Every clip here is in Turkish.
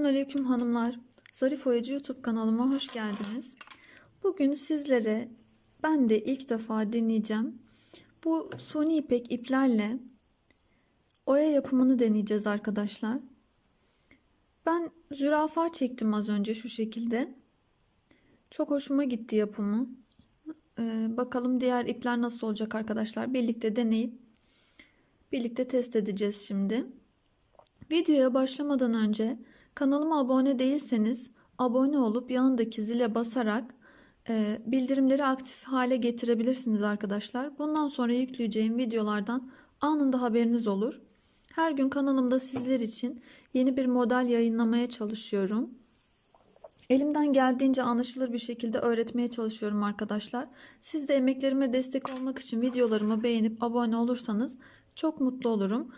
Selamünaleyküm hanımlar. Zarif Oyacı YouTube kanalıma hoş geldiniz. Bugün sizlere ben de ilk defa deneyeceğim. Bu suni ipek iplerle oya yapımını deneyeceğiz arkadaşlar. Ben zürafa çektim az önce şu şekilde. Çok hoşuma gitti yapımı. Ee, bakalım diğer ipler nasıl olacak arkadaşlar. Birlikte deneyip birlikte test edeceğiz şimdi. Videoya başlamadan önce kanalıma abone değilseniz abone olup yanındaki zile basarak e, bildirimleri aktif hale getirebilirsiniz arkadaşlar. Bundan sonra yükleyeceğim videolardan anında haberiniz olur. Her gün kanalımda sizler için yeni bir model yayınlamaya çalışıyorum. Elimden geldiğince anlaşılır bir şekilde öğretmeye çalışıyorum arkadaşlar. Siz de emeklerime destek olmak için videolarımı beğenip abone olursanız çok mutlu olurum.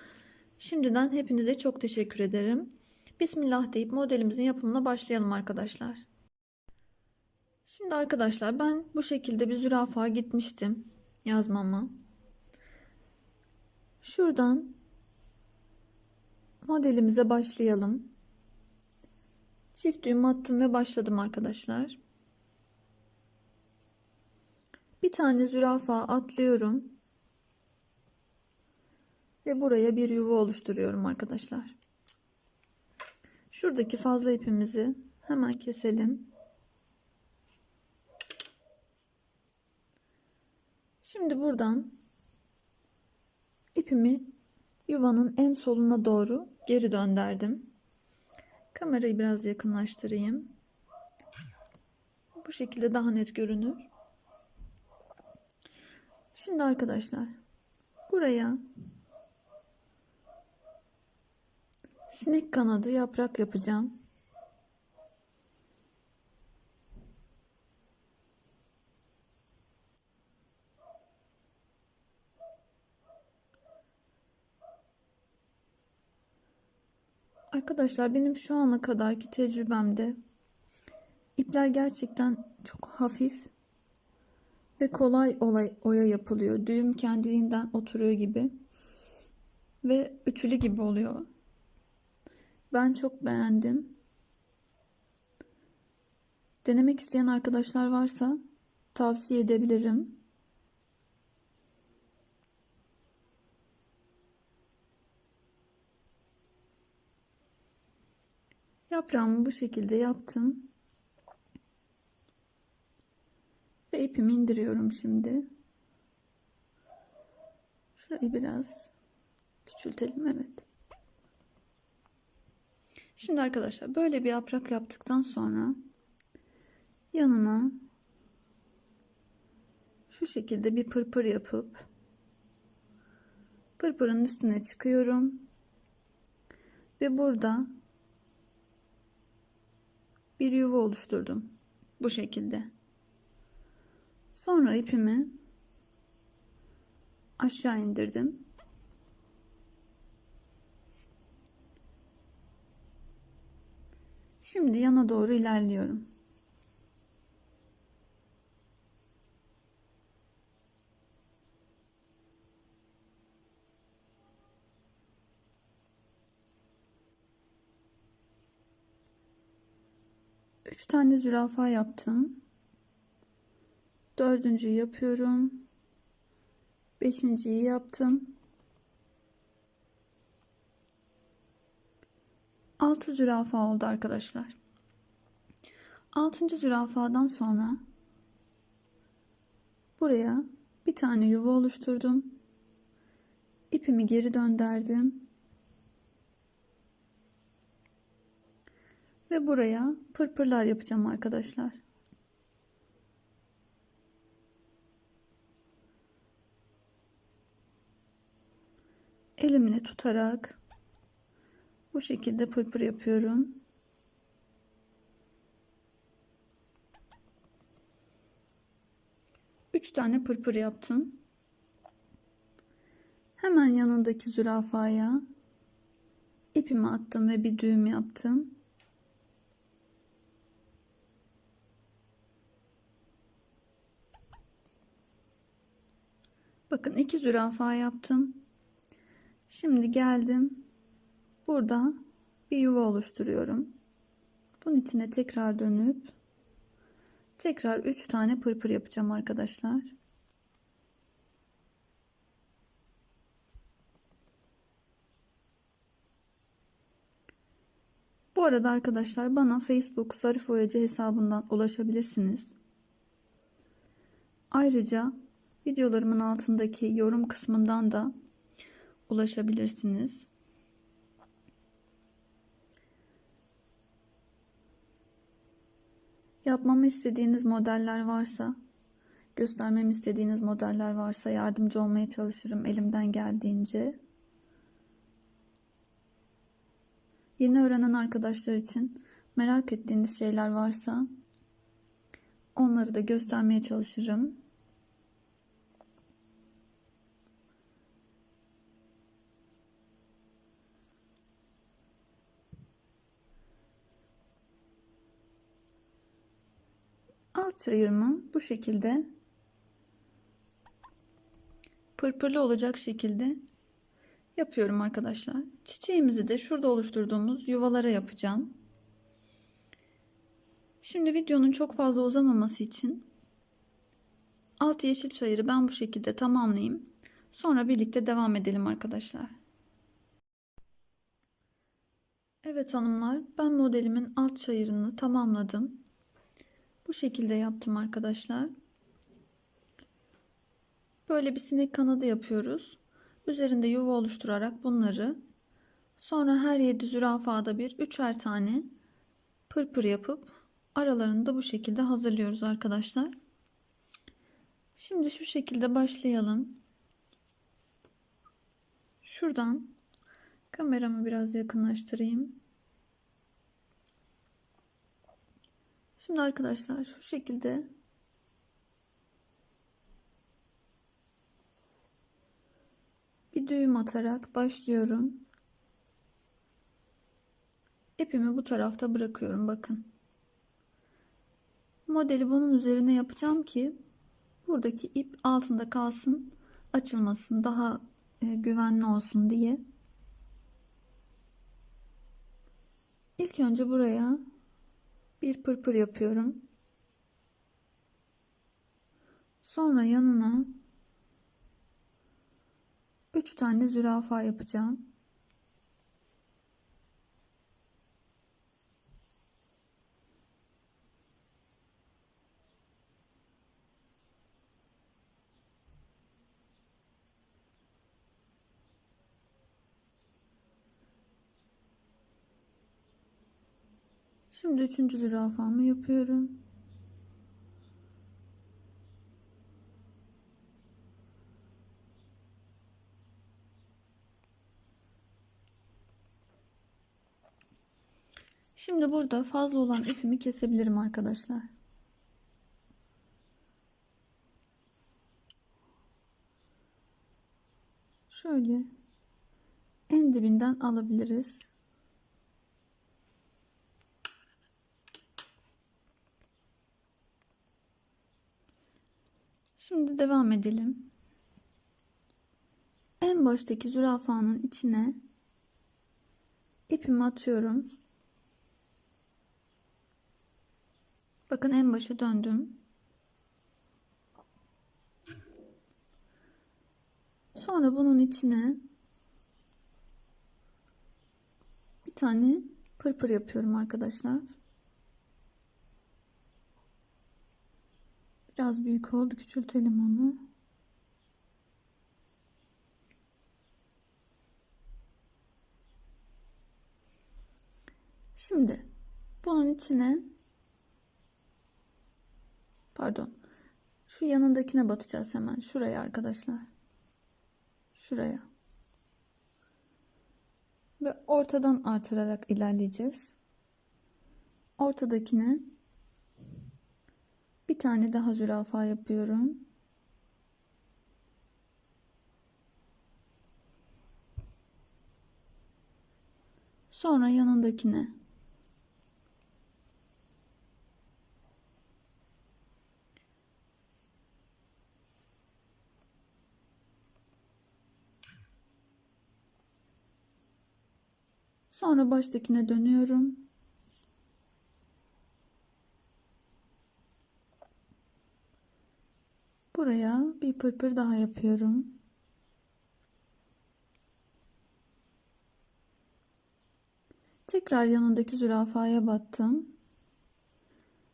Şimdiden hepinize çok teşekkür ederim. Bismillah deyip modelimizin yapımına başlayalım arkadaşlar. Şimdi arkadaşlar ben bu şekilde bir zürafa gitmiştim yazmama. Şuradan modelimize başlayalım. Çift düğüm attım ve başladım arkadaşlar. Bir tane zürafa atlıyorum. Ve buraya bir yuva oluşturuyorum arkadaşlar. Şuradaki fazla ipimizi hemen keselim. Şimdi buradan ipimi yuvanın en soluna doğru geri döndürdüm. Kamerayı biraz yakınlaştırayım. Bu şekilde daha net görünür. Şimdi arkadaşlar buraya sinek kanadı yaprak yapacağım. Arkadaşlar benim şu ana kadarki tecrübemde ipler gerçekten çok hafif ve kolay olay oya yapılıyor. Düğüm kendiliğinden oturuyor gibi ve ütülü gibi oluyor. Ben çok beğendim. Denemek isteyen arkadaşlar varsa tavsiye edebilirim. Yaprağımı bu şekilde yaptım. Ve ipimi indiriyorum şimdi. Şurayı biraz küçültelim evet. Şimdi arkadaşlar böyle bir yaprak yaptıktan sonra yanına şu şekilde bir pırpır yapıp pırpırın üstüne çıkıyorum. Ve burada bir yuva oluşturdum. Bu şekilde. Sonra ipimi aşağı indirdim. Şimdi yana doğru ilerliyorum. Üç tane zürafa yaptım. Dördüncüyü yapıyorum. Beşinciyi yaptım. Altı zürafa oldu arkadaşlar. Altıncı zürafadan sonra buraya bir tane yuva oluşturdum. İpimi geri döndürdüm. Ve buraya pırpırlar yapacağım arkadaşlar. Elimle tutarak bu şekilde pırpır yapıyorum. Üç tane pırpır yaptım. Hemen yanındaki zürafaya ipimi attım ve bir düğüm yaptım. Bakın iki zürafa yaptım. Şimdi geldim. Burada bir yuva oluşturuyorum. Bunun içine tekrar dönüp tekrar 3 tane pırpır yapacağım arkadaşlar. Bu arada arkadaşlar bana Facebook Zarif Oyacı hesabından ulaşabilirsiniz. Ayrıca videolarımın altındaki yorum kısmından da ulaşabilirsiniz. Yapmamı istediğiniz modeller varsa, göstermemi istediğiniz modeller varsa yardımcı olmaya çalışırım elimden geldiğince. Yeni öğrenen arkadaşlar için merak ettiğiniz şeyler varsa onları da göstermeye çalışırım. Alt çayırımı bu şekilde pırpırlı olacak şekilde yapıyorum arkadaşlar. Çiçeğimizi de şurada oluşturduğumuz yuvalara yapacağım. Şimdi videonun çok fazla uzamaması için alt yeşil çayırı ben bu şekilde tamamlayayım. Sonra birlikte devam edelim arkadaşlar. Evet hanımlar ben modelimin alt çayırını tamamladım. Bu şekilde yaptım arkadaşlar. Böyle bir sinek kanadı yapıyoruz. Üzerinde yuva oluşturarak bunları sonra her yedi zürafada bir üçer tane pırpır yapıp aralarını da bu şekilde hazırlıyoruz arkadaşlar. Şimdi şu şekilde başlayalım. Şuradan kameramı biraz yakınlaştırayım. Şimdi arkadaşlar şu şekilde bir düğüm atarak başlıyorum. İpimi bu tarafta bırakıyorum bakın. Modeli bunun üzerine yapacağım ki buradaki ip altında kalsın, açılmasın, daha e, güvenli olsun diye. İlk önce buraya bir pırpır yapıyorum. Sonra yanına 3 tane zürafa yapacağım. Şimdi üçüncü zürafamı yapıyorum. Şimdi burada fazla olan ipimi kesebilirim arkadaşlar. Şöyle en dibinden alabiliriz. Şimdi devam edelim. En baştaki zürafanın içine ipimi atıyorum. Bakın en başa döndüm. Sonra bunun içine bir tane pırpır yapıyorum arkadaşlar. Biraz büyük oldu. Küçültelim onu. Şimdi bunun içine pardon şu yanındakine batacağız hemen şuraya arkadaşlar. Şuraya. Ve ortadan artırarak ilerleyeceğiz. Ortadakine bir tane daha zürafa yapıyorum. Sonra yanındakine Sonra baştakine dönüyorum. Buraya bir pırpır daha yapıyorum. Tekrar yanındaki zürafaya battım.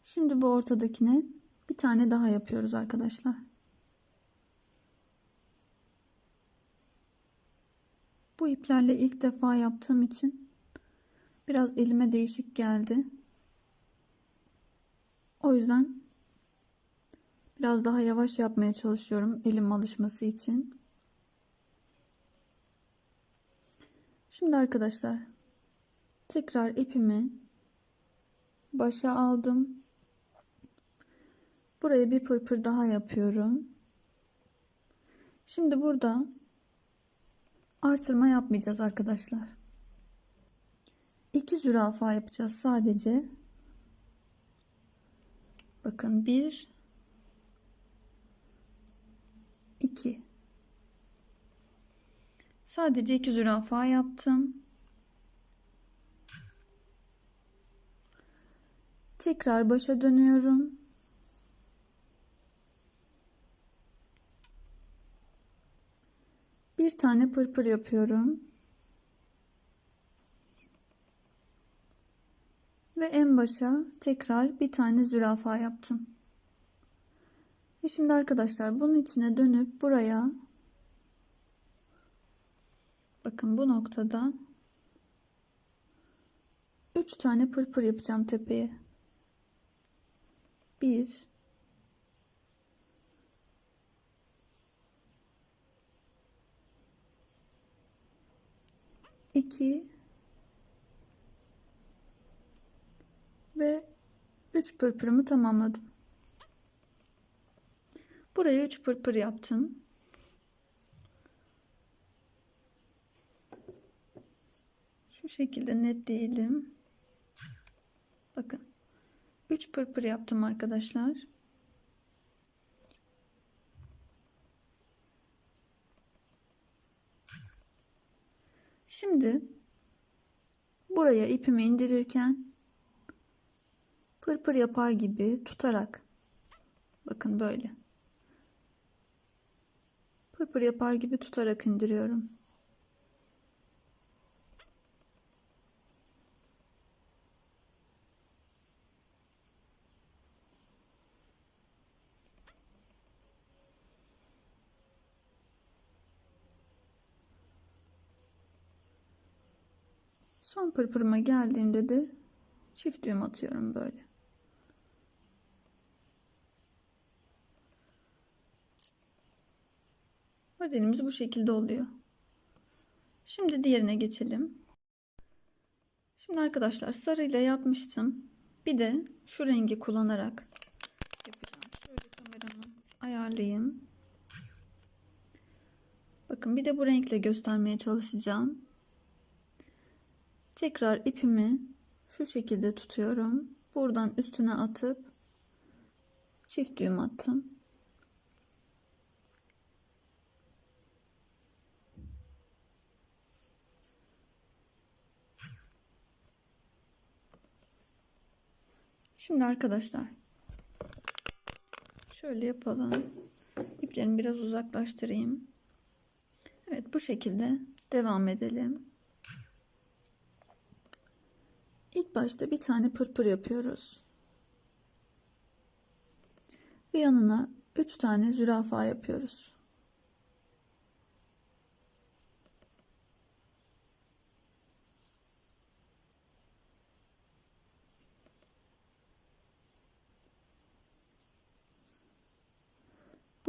Şimdi bu ortadakine bir tane daha yapıyoruz arkadaşlar. Bu iplerle ilk defa yaptığım için biraz elime değişik geldi. O yüzden biraz daha yavaş yapmaya çalışıyorum elim alışması için. Şimdi arkadaşlar tekrar ipimi başa aldım. Buraya bir pırpır daha yapıyorum. Şimdi burada artırma yapmayacağız arkadaşlar. İki zürafa yapacağız sadece. Bakın bir, iki. Sadece iki zürafa yaptım. Tekrar başa dönüyorum. Bir tane pırpır yapıyorum. Ve en başa tekrar bir tane zürafa yaptım. Ve şimdi arkadaşlar bunun içine dönüp buraya bakın bu noktada 3 tane pırpır yapacağım tepeye. 1 2 ve 3 pırpırımı tamamladım. Buraya 3 pırpır yaptım. Şu şekilde net diyelim. Bakın. 3 pırpır yaptım arkadaşlar. Şimdi buraya ipimi indirirken pırpır yapar gibi tutarak bakın böyle pırpır yapar gibi tutarak indiriyorum. Son pırpırıma geldiğimde de çift düğüm atıyorum böyle. Modelimiz bu şekilde oluyor. Şimdi diğerine geçelim. Şimdi arkadaşlar sarıyla yapmıştım. Bir de şu rengi kullanarak yapacağım. Şöyle kameramı ayarlayayım. Bakın bir de bu renkle göstermeye çalışacağım. Tekrar ipimi şu şekilde tutuyorum. Buradan üstüne atıp çift düğüm attım. Şimdi arkadaşlar şöyle yapalım. İplerimi biraz uzaklaştırayım. Evet bu şekilde devam edelim. İlk başta bir tane pırpır yapıyoruz. Bir yanına 3 tane zürafa yapıyoruz.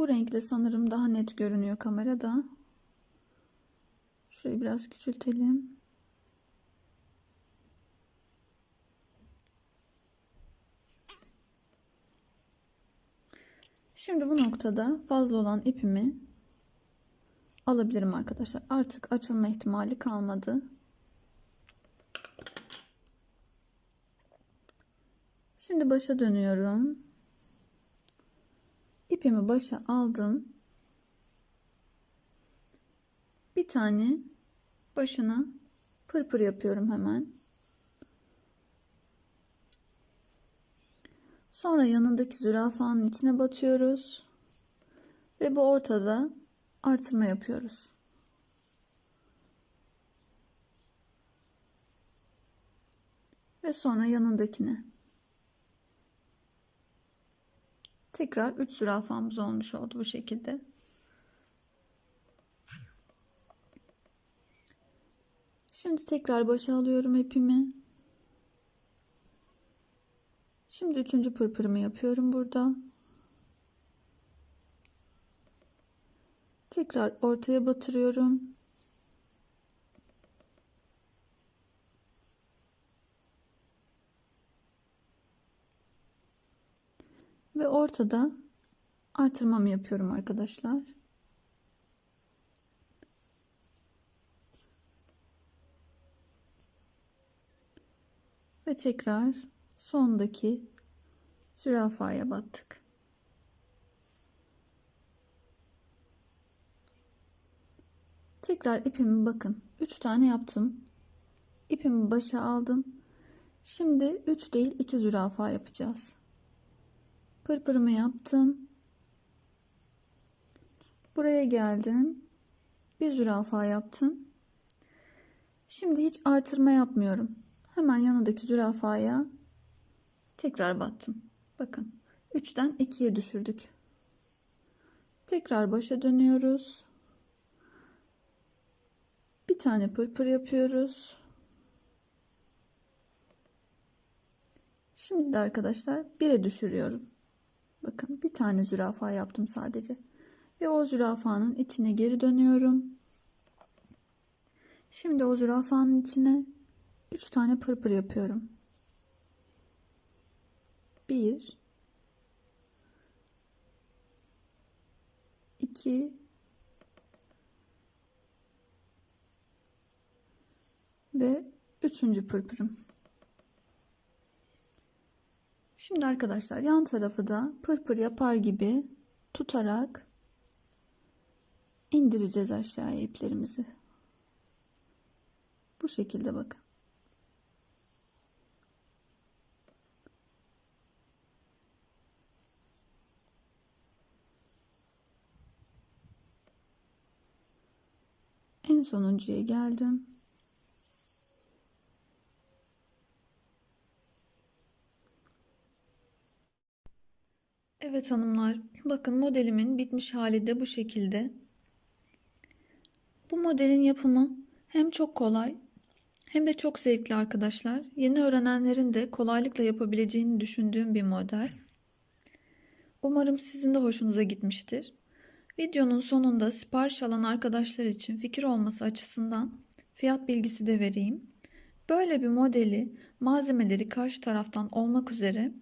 Bu renkle sanırım daha net görünüyor kamerada. Şurayı biraz küçültelim. Şimdi bu noktada fazla olan ipimi alabilirim arkadaşlar. Artık açılma ihtimali kalmadı. Şimdi başa dönüyorum. İpimi başa aldım. Bir tane başına pırpır yapıyorum hemen. Sonra yanındaki zürafanın içine batıyoruz. Ve bu ortada artırma yapıyoruz. Ve sonra yanındakine. Tekrar 3 zürafamız olmuş oldu bu şekilde. Şimdi tekrar başa alıyorum ipimi. Şimdi üçüncü pırpırımı yapıyorum burada. Tekrar ortaya batırıyorum. Ve ortada artırmamı yapıyorum arkadaşlar. Ve tekrar sondaki zürafaya battık. Tekrar ipimi bakın. 3 tane yaptım. İpimi başa aldım. Şimdi 3 değil 2 zürafa yapacağız. Pırpırımı yaptım. Buraya geldim. Bir zürafa yaptım. Şimdi hiç artırma yapmıyorum. Hemen yanındaki zürafaya tekrar battım. Bakın 3'ten 2'ye düşürdük. Tekrar başa dönüyoruz. Bir tane pırpır yapıyoruz. Şimdi de arkadaşlar 1'e düşürüyorum. Bakın bir tane zürafa yaptım sadece. Ve o zürafanın içine geri dönüyorum. Şimdi o zürafanın içine 3 tane pırpır yapıyorum. 1 2 ve üçüncü pırpırım. Şimdi arkadaşlar yan tarafı da pırpır yapar gibi tutarak indireceğiz aşağıya iplerimizi. Bu şekilde bakın. En sonuncuya geldim. Evet hanımlar, bakın modelimin bitmiş hali de bu şekilde. Bu modelin yapımı hem çok kolay hem de çok zevkli arkadaşlar. Yeni öğrenenlerin de kolaylıkla yapabileceğini düşündüğüm bir model. Umarım sizin de hoşunuza gitmiştir. Videonun sonunda sipariş alan arkadaşlar için fikir olması açısından fiyat bilgisi de vereyim. Böyle bir modeli malzemeleri karşı taraftan olmak üzere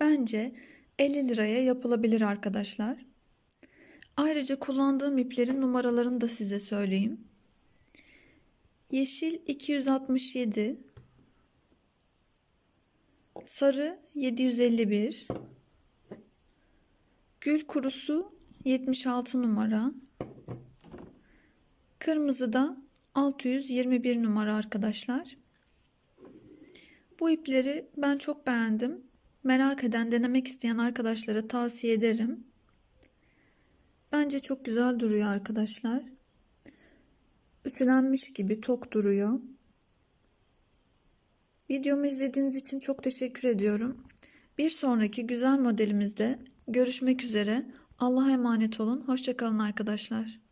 bence 50 liraya yapılabilir arkadaşlar. Ayrıca kullandığım iplerin numaralarını da size söyleyeyim. Yeşil 267 Sarı 751 Gül kurusu 76 numara Kırmızı da 621 numara arkadaşlar. Bu ipleri ben çok beğendim. Merak eden, denemek isteyen arkadaşlara tavsiye ederim. Bence çok güzel duruyor arkadaşlar. Ütülenmiş gibi tok duruyor. Videomu izlediğiniz için çok teşekkür ediyorum. Bir sonraki güzel modelimizde görüşmek üzere. Allah'a emanet olun. Hoşçakalın arkadaşlar.